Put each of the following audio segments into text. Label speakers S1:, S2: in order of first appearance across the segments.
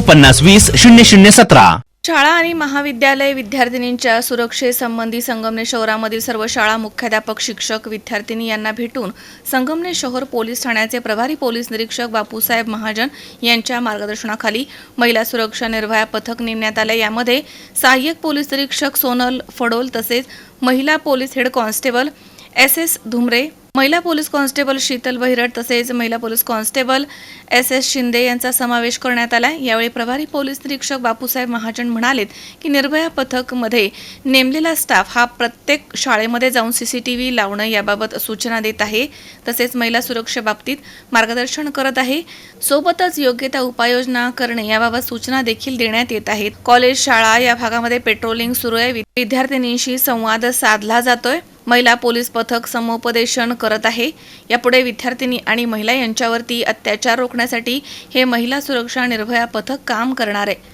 S1: पन्नास वीस शून्य शून्य सतरा.
S2: शाळा आणि महाविद्यालय विद्यार्थिनींच्या सुरक्षेसंबंधी संगमनेर शहरामधील सर्व शाळा मुख्याध्यापक शिक्षक विद्यार्थिनी यांना भेटून संगमनेर शहर पोलीस ठाण्याचे प्रभारी पोलीस निरीक्षक बापूसाहेब महाजन यांच्या मार्गदर्शनाखाली महिला सुरक्षा निर्भया पथक नेमण्यात आले यामध्ये सहाय्यक पोलीस निरीक्षक सोनल फडोल तसेच महिला police head constable S S Dhumre महिला पोलीस कॉन्स्टेबल शीतल बहिरट तसेच महिला police constable S S Shinde यांचा समावेश करण्यात आला यावेळी प्रभारी पोलीस निरीक्षक बापूसाहेब महाजन म्हणालेत की निर्भया पथकमध्ये नेमलेला स्टाफ हा प्रत्येक शाळेमध्ये जाऊन सीसीटीव्ही लावणं याबाबत सूचना देत आहे. तसेच महिला सुरक्षेबाबतीत मार्गदर्शन करत आहे. सोबतच योग्य त्या उपाययोजना करणे याबाबत सूचना देखील देण्यात येत आहेत. कॉलेज शाळा या भागामध्ये पेट्रोलिंग सुरू आहे. विद्यार्थिनींशी संवाद साधला जातोय. महिला पोलीस पथक समुपदेशन करत आहे. यापुढे विद्यार्थिनी आणि महिला यांच्यावरती अत्याचार रोखण्यासाठी हे महिला सुरक्षा निर्भया पथक काम करणार आहे.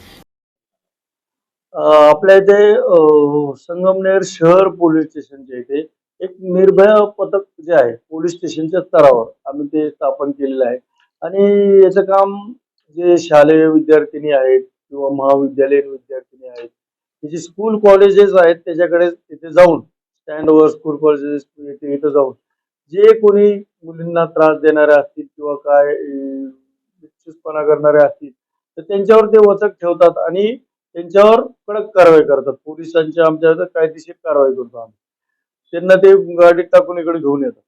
S3: आपल्या इथे संगमनेर शहर पोलीस स्टेशनच्या इथे एक निर्भया पथक जे आहे पोलीस स्टेशनच्या स्तरावर आम्ही ते स्थापन केलेलं आहे. आणि याचं काम जे शालेय विद्यार्थिनी आहेत किंवा महाविद्यालयीन विद्यार्थिनी आहेत जे स्कूल कॉलेजेस आहेत त्याच्याकडे तिथे जाऊन स्टँडवर स्कूल कॉलेजेस इथे इथं जाऊन जे कोणी मुलींना त्रास देणारे असतील किंवा काय अं, करणारे असतील तर त्यांच्यावर ते वचक ठेवतात आणि त्यांच्यावर कडक कारवाई करतात. पोलिसांच्या आमच्या इथं कायदेशीर कारवाई करतो आम्ही. त्यांना ते गाडी टाकून इकडे घेऊन येतात.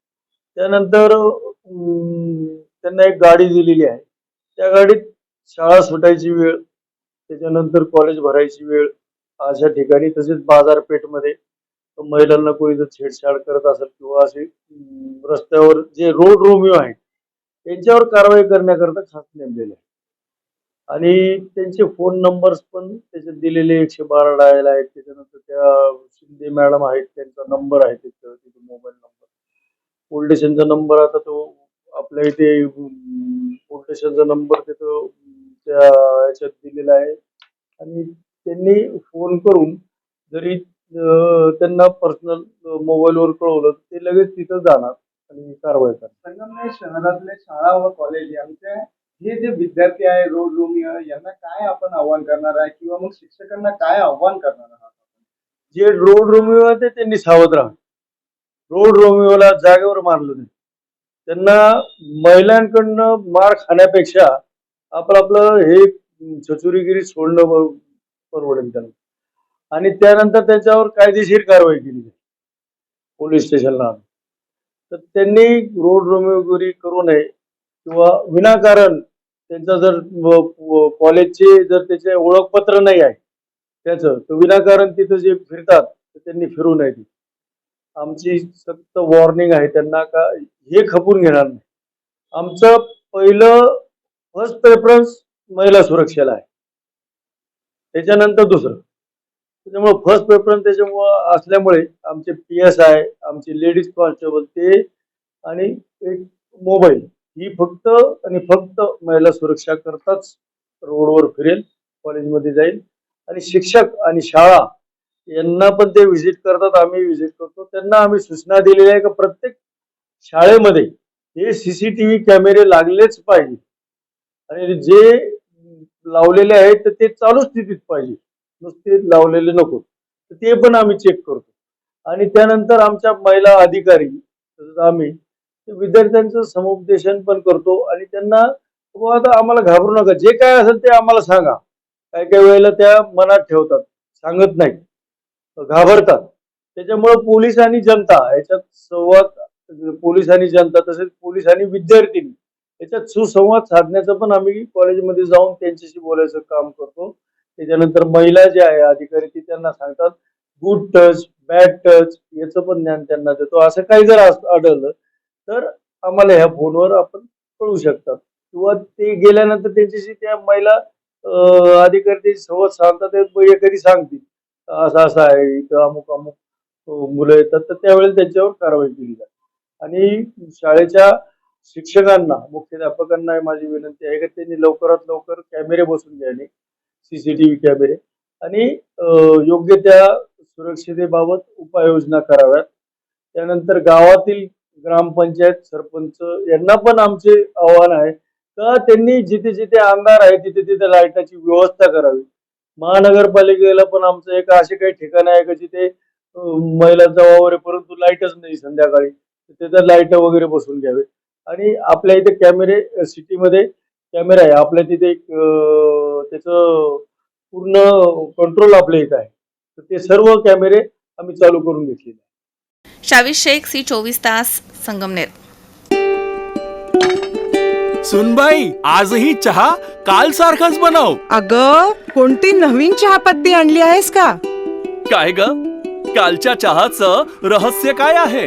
S3: त्यानंतर त्यांना एक गाडी दिलेली आहे. त्या गाडीत शाळा सुटायची वेळ त्याच्यानंतर कॉलेज भरायची वेळ अशा ठिकाणी तसेच बाजारपेठमध्ये महिलांना कोणी जर छेडछाड करत असेल किंवा असे रस्त्यावर जे रोड रोमिओ आहेत त्यांच्यावर कारवाई करण्याकरता खास नेमलेले आहे आणि त्यांचे फोन नंबर्स पण त्याच्यात दिलेले एकशे बारा डायल आहेत. त्याच्यानंतर त्या शिंदे मॅडम आहेत. त्यांचा नंबर आहे तिथं तिथे मोबाईल नंबर पोलीस स्टेशनचा नंबर आता तो आपल्या इथे पोलीस स्टेशनचा नंबर तिथं त्या याच्यात दिलेला आहे. आणि त्यांनी फोन करून जरी त्यांना पर्सनल मोबाईलवर कळवलं ते लगेच तिथं जाणार आणि कारवाई करणार.
S4: संगमनेर शहरातले शाळा व कॉलेज यांचे हे जे विद्यार्थी आहे रोड रोमियो यांना काय आपण आव्हान करणार आहे? किंवा मग शिक्षकांना काय आव्हान करणार आहात
S3: जे रोड रोमिओ आहे ते त्यांनी सावध राहा रोड रोमिओला जागेवर मारलं नाही. त्यांना महिलांकडनं मार खाण्यापेक्षा आपलं आपलं हे चचुरीगिरी सोडणं परवडेल त्यांना. आणि त्यानंतर त्याच्यावर कायदेशीर कारवाई केली पोलीस स्टेशनला तर त्यांनी रोड रोमिओगिरी करू नये किंवा विनाकारण त्यांचा जर कॉलेजचे जर त्याचे ओळखपत्र नाही आहे त्याचं तर विनाकारण तिथं जे फिरतात तर त्यांनी फिरू नये आमची सक्त वॉर्निंग आहे त्यांना का हे खपून घेणार नाही. आमचं पहिलं फर्स्ट प्रेफरन्स महिला सुरक्षेला आहे. त्याच्यानंतर दुसरं. त्याच्यामुळे फर्स्ट प्रेफरन्स त्याच्यामुळं असल्यामुळे आमचे पी एस आय आमचे लेडीज कॉन्स्टेबल ते आणि एक मोबाईल ही फक्त आणि फक्त महिला सुरक्षा करताच रोडवर फिरेल कॉलेजमध्ये जाईल. आणि शिक्षक आणि शाळा यांना पण ते व्हिजिट करतात आम्ही व्हिजिट करतो. त्यांना आम्ही सूचना दिलेल्या आहे की प्रत्येक शाळेमध्ये हे सी सी टी व्ही कॅमेरे लागलेच पाहिजे. आणि जे लावलेले आहेत तर ते चालू स्थितीत पाहिजे. नुसते लावलेले नको. तर ते पण आम्ही चेक करतो. आणि त्यानंतर आमच्या महिला अधिकारी तसंच आम्ही विद्यार्थ्यांचं समुपदेशन पण करतो आणि त्यांना आता आम्हाला घाबरू नका. जे काय असेल ते आम्हाला सांगा. काही काही वेळेला त्या मनात ठेवतात. सांगत नाही घाबरतात. त्याच्यामुळे पोलीस आणि जनता याच्यात संवाद पोलीस आणि जनता तसेच पोलीस आणि विद्यार्थी याच्यात सुसंवाद साधण्याचं पण आम्ही कॉलेजमध्ये जाऊन त्यांच्याशी बोलायचं काम करतो. त्याच्यानंतर महिला जे आहे अधिकारी ती त्यांना सांगतात गुड टच बॅड टच याचं पण ज्ञान त्यांना देतो. असं काही जर आढळलं तर आम्हाला ह्या फोनवर आपण कळू शकतात. किंवा ते गेल्यानंतर त्यांच्याशी त्या महिला अधिकारी त्यांची संवाद सांगतात ते कधी सांगतील असं असं आहे इथं अमुक अमुक मुलं येतात तर त्यावेळेला त्यांच्यावर कारवाई केली जाते. आणि शाळेच्या शिक्षकांना मुख्याध्यापकांना माझी विनंती आहे की त्यांनी लवकरात लवकर कॅमेरे बसून घ्यावे सीसीटीव्ही कॅमेरे. आणि योग्य त्या सुरक्षितेबाबत उपाययोजना कराव्यात. त्यानंतर गावातील ग्रामपंचायत सरपंच यांना पण आमचे आव्हान आहे का त्यांनी जिथे जिथे अंधार आहे तिथे तिथे लाईटाची व्यवस्था करावी. महानगरपालिकेला पण आमचं एक असे काही ठिकाण आहे का जिथे महिलांचा वावर आहे परंतु लाईटच नाही संध्याकाळी. तिथे लाइट वगैरे बसून घ्यावे. आणि आपल्या इथे कॅमेरे सिटीमध्ये कॅमेरा आहे. आपल्या तिथे एक त्याचं पूर्ण कंट्रोल आपल्या इथं आहे. तर ते सर्व कॅमेरे आम्ही चालू करून घेतलेले आहे.
S2: शावीस शेख सी चोवीस तास संगमनेर.
S5: सुनबाई आजही चहा काल सारखाच बनव.
S6: अग कोणती नवीन चहापत्ती आणली आहेस का?
S5: काय ग? कालच्या चहाचं रहस्य काय आहे?